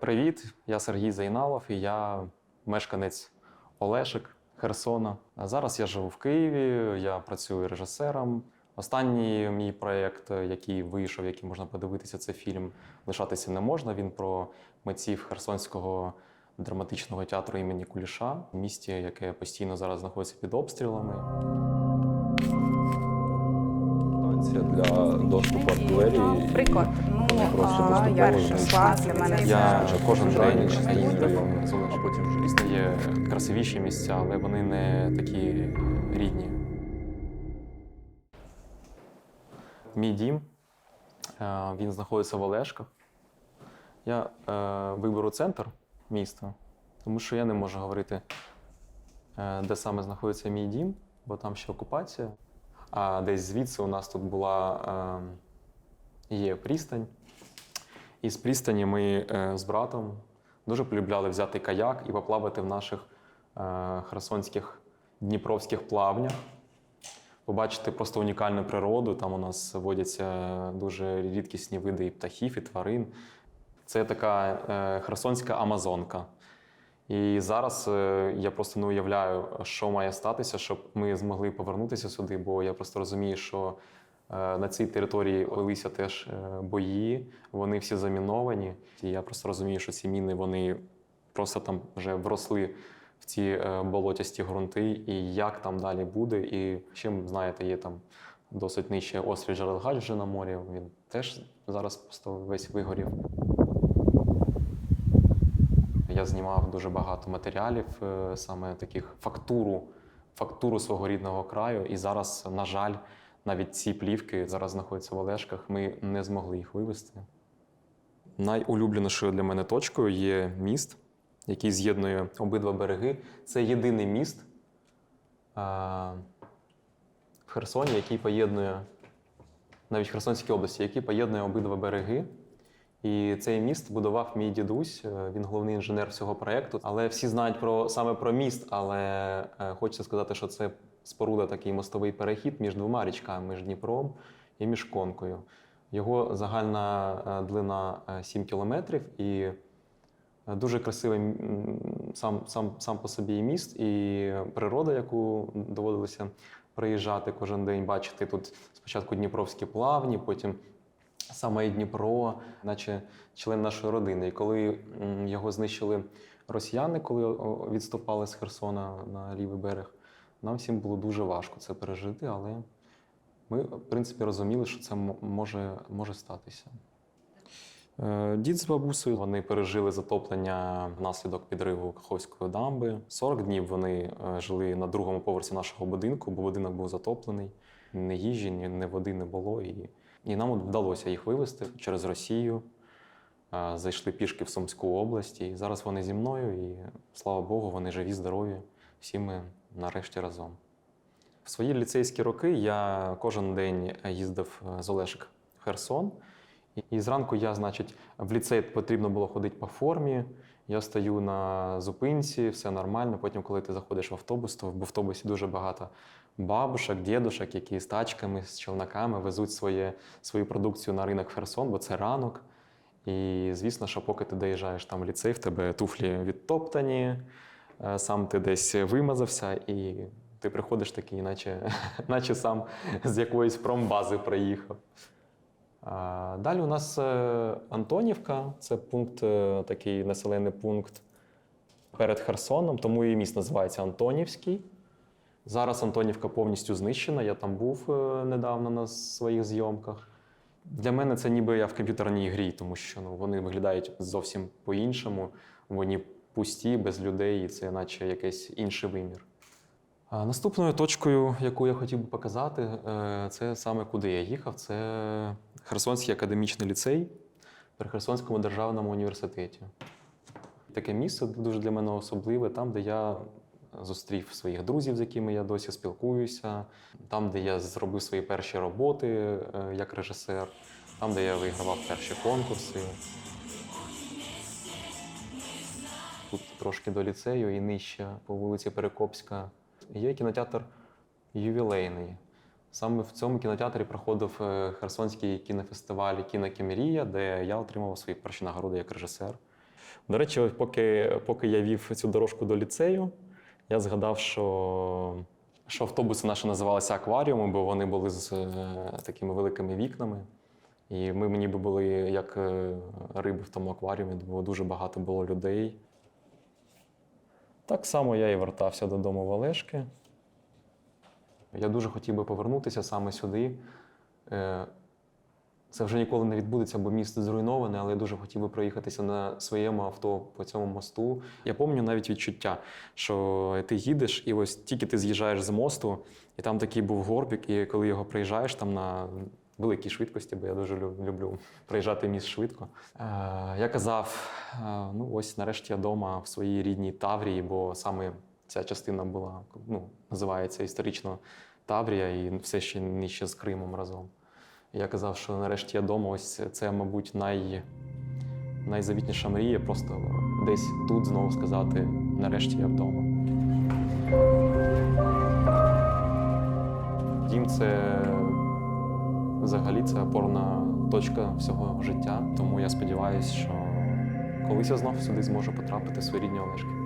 Привіт, я Сергій Зайналов і я мешканець Олешик, Херсона. Зараз я живу в Києві, я працюю режисером. Останній мій проєкт, який вийшов, який можна подивитися, це фільм Лишатися не можна. Він про митців Херсонського драматичного театру імені Куліша, в місті, яке постійно зараз знаходиться під обстрілами. Станція для доступу артилерії. Приклад. Ну, просто а, я рішила для мене Я це кожен дуже день їздив а потім вже Звісно, є красивіші місця, але вони не такі рідні. Мій дім е, він знаходиться в Олешках. Я е, виберу центр міста, тому що я не можу говорити, е, де саме знаходиться мій дім, бо там ще окупація. А десь звідси у нас тут була е, є пристань. І з пристані ми е, з братом дуже полюбляли взяти каяк і поплавати в наших е, херсонських дніпровських плавнях, побачити просто унікальну природу. Там у нас водяться дуже рідкісні види і птахів, і тварин. Це така е, херсонська Амазонка. І зараз е, я просто не уявляю, що має статися, щоб ми змогли повернутися сюди, бо я просто розумію, що е, на цій території велися теж е, бої, вони всі заміновані. І я просто розумію, що ці міни вони просто там вже вросли в ці болотясті ґрунти, і як там далі буде. І ще знаєте, є там досить нижче острів Джерелгач вже на морі. Він теж зараз просто весь вигорів. Я знімав дуже багато матеріалів, е, саме таких фактуру, фактуру свого рідного краю. І зараз, на жаль, навіть ці плівки зараз знаходяться в Олешках. Ми не змогли їх вивезти. Найулюбленішою для мене точкою є міст, який з'єднує обидва береги. Це єдиний міст а, в Херсоні, який поєднує навіть Херсонській області, який поєднує обидва береги. І цей міст будував мій дідусь. е, Він головний інженер всього проєкту. Але всі знають про саме про міст. Але е, хочеться сказати, що це споруда такий мостовий перехід між двома річками, між Дніпром і між Конкою. Його загальна е, длина е, 7 кілометрів, і дуже красивий сам, сам, сам по собі міст, і природа, яку доводилося приїжджати кожен день, бачити тут спочатку Дніпровські плавні, потім саме Дніпро, наче член нашої родини. І коли його знищили росіяни, коли відступали з Херсона на лівий берег, нам всім було дуже важко це пережити, але ми, в принципі, розуміли, що це може, може статися. Е, Дід з бабусею вони пережили затоплення внаслідок підриву Каховської дамби. 40 днів вони е, жили на другому поверсі нашого будинку, бо будинок був затоплений. Ні їжі, ні води не було. І, і нам вдалося їх вивезти через Росію. Зайшли пішки в Сумську область. І зараз вони зі мною, і слава Богу, вони живі, здорові. Всі ми нарешті разом. В свої ліцейські роки я кожен день їздив е, з Олешик в Херсон. І зранку я, значить, в ліцей потрібно було ходити по формі. Я стою на зупинці, все нормально. Потім, коли ти заходиш в автобус, то в автобусі дуже багато бабушок, дідушок, які з тачками, з челноками везуть своє, свою продукцію на ринок Херсон, бо це ранок. І звісно, що поки ти доїжджаєш там в ліцей, в тебе туфлі відтоптані, е, сам ти десь вимазався, і ти приходиш такий, наче, наче сам з якоїсь промбази приїхав. Далі у нас е, Антонівка, це пункт, е, такий населений пункт перед Херсоном, тому і міст називається Антонівський. Зараз Антонівка повністю знищена. Я там був е, недавно на своїх зйомках. Для мене це ніби я в комп'ютерній грі, тому що ну, вони виглядають зовсім по-іншому. Вони пусті, без людей, і це наче якийсь інший вимір. Наступною точкою, яку я хотів би показати, е, це саме куди я їхав. Це Херсонський академічний ліцей при Херсонському державному університеті. Таке місце дуже для мене особливе, там, де я зустрів своїх друзів, з якими я досі спілкуюся, там, де я зробив свої перші роботи е, як режисер, там, де я вигравав перші конкурси. Тут трошки до ліцею і нижче по вулиці Перекопська є кінотеатр ювілейний. Саме в цьому кінотеатрі проходив е, Херсонський кінофестиваль Кінокімерія, де я отримав свої перші нагороди як режисер. До речі, поки, поки я вів цю дорожку до ліцею, я згадав, що, що автобуси наші називалися акваріуми, бо вони були з е, такими великими вікнами. І ми ніби були як е, риби в тому акваріумі, бо дуже багато було людей. Так само я і вертався додому в Олешки. Я дуже хотів би повернутися саме сюди. Е, Це вже ніколи не відбудеться, бо місто зруйноване, але я дуже хотів би проїхатися на своєму авто по цьому мосту. Я пам'ятаю навіть відчуття, що ти їдеш, і ось тільки ти з'їжджаєш з мосту, і там такий був горбик, і коли його проїжджаєш там на великій швидкості, бо я дуже люблю проїжджати міст швидко. Е, я казав: е, ну ось нарешті я вдома в своїй рідній Таврії, бо саме ця частина була, ну, називається історично Таврія, і все ще нижче з Кримом разом. Я казав, що нарешті я вдома. Ось це, мабуть, най, найзавітніша мрія. Просто десь тут знову сказати: нарешті я вдома. Дім це взагалі це опорна точка всього життя. Тому я сподіваюся, що колись я знов сюди зможу потрапити свої рідні Олешки.